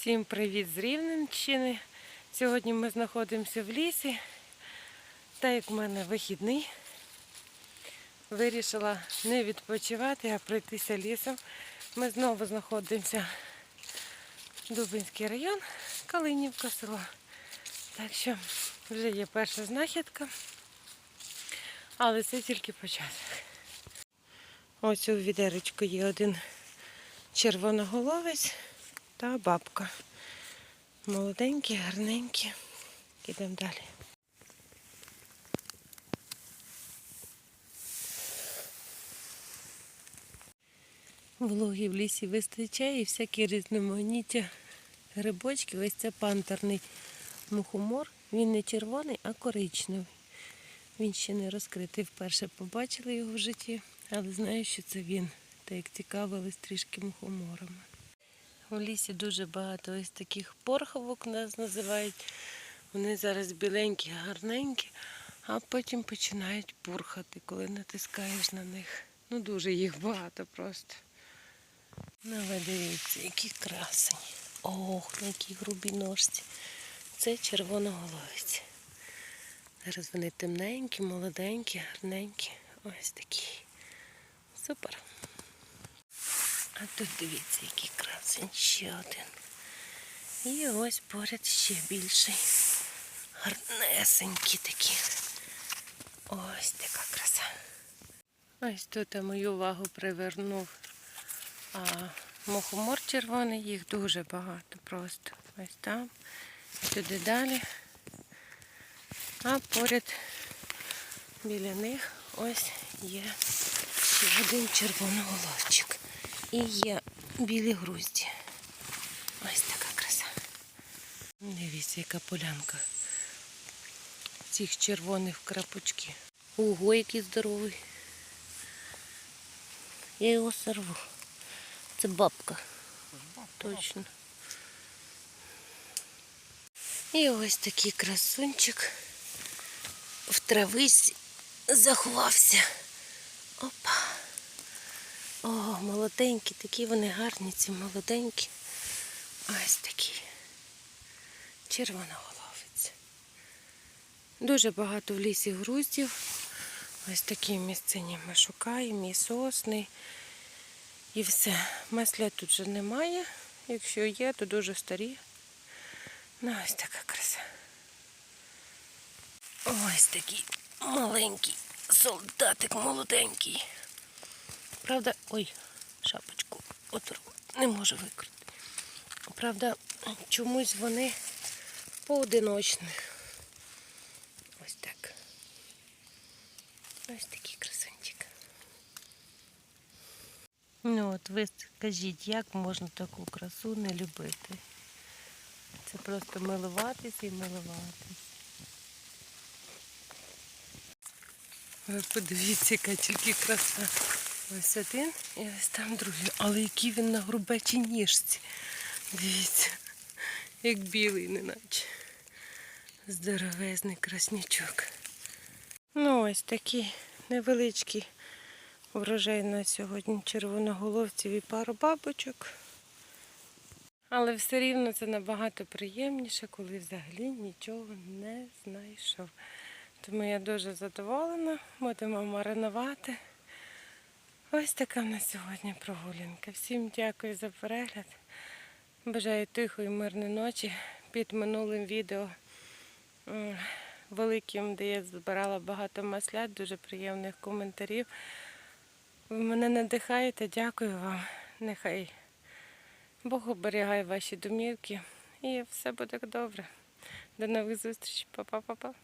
Всім привіт з Рівненщини. Сьогодні ми знаходимося в лісі. Та як в мене вихідний, вирішила не відпочивати, а пройтися лісом. Ми знову знаходимося в Дубинський район, Калинівка село. Так що вже є перша знахідка, але це тільки початок. Ось у відеречку є один червоноголовець та бабка. Молоденькі, гарненькі. Ідемо далі. Вологи в лісі вистачає і всякі різноманіття грибочків. Ось це пантерний мухомор. Він не червоний, а коричневий. Він ще не розкритий. Вперше побачила його в житті, але знаю, що це він. Та як цікавились трішки мухоморами. У лісі дуже багато ось таких порховок нас називають. Вони зараз біленькі, гарненькі, а потім починають пурхати, коли натискаєш на них. Ну дуже їх багато просто. Ну, ви дивіться, які красені. Ох, які грубі ножці. Це червоноголовець. Зараз вони темненькі, молоденькі, гарненькі. Ось такі. Супер. А тут дивіться, який красень ще один. І ось поряд ще більший. Гарнесенькі такі. Ось така краса. Ось тут мою увагу привернув а, мухомор червоний, їх дуже багато просто. Ось там, і туди далі. А поряд біля них ось є ще один червоноголовчик. І є білі грузді. Ось така краса. Дивіться, яка полянка. Цих червоних крапочки. Ого, який здоровий. Я його сорву. Це бабка. Точно. І ось такий красунчик в трависі заховався. Опа. О, молоденькі, такі вони гарні, ці молоденькі. Ось такі. Червоноголовець. Дуже багато в лісі груздів. Ось такі місцині ми шукаємо, і сосни, і все. Масля тут вже немає. Якщо є, то дуже старі. Ну, ось така краса. Ось такий маленький солдатик молоденький. Правда, ой, шапочку оторву, не можу викрути. Правда, чомусь вони поодиночні. Ось так. Ось такий красунчик. Ну от ви скажіть, як можна таку красу не любити? Це просто милуватись і милуватись. Ви подивіться, яка тільки краса. Ось один і ось там другий. Але який він на грубечій ніжці. Дивіться, як білий, неначе. Здоровезний краснячок. Ну, ось такий невеличкий врожай на сьогодні червоноголовців і пару бабочок. Але все рівно це набагато приємніше, коли взагалі нічого не знайшов. Тому я дуже задоволена, будемо маринувати. Ось така в нас сьогодні прогулянка. Всім дякую за перегляд. Бажаю тихої, мирної ночі. Під минулим відео великим, де я збирала багато маслят, дуже приємних коментарів. Ви мене надихаєте, дякую вам. Нехай Бог оберігає ваші домівки і все буде добре. До нових зустрічей. Па-па-па-па.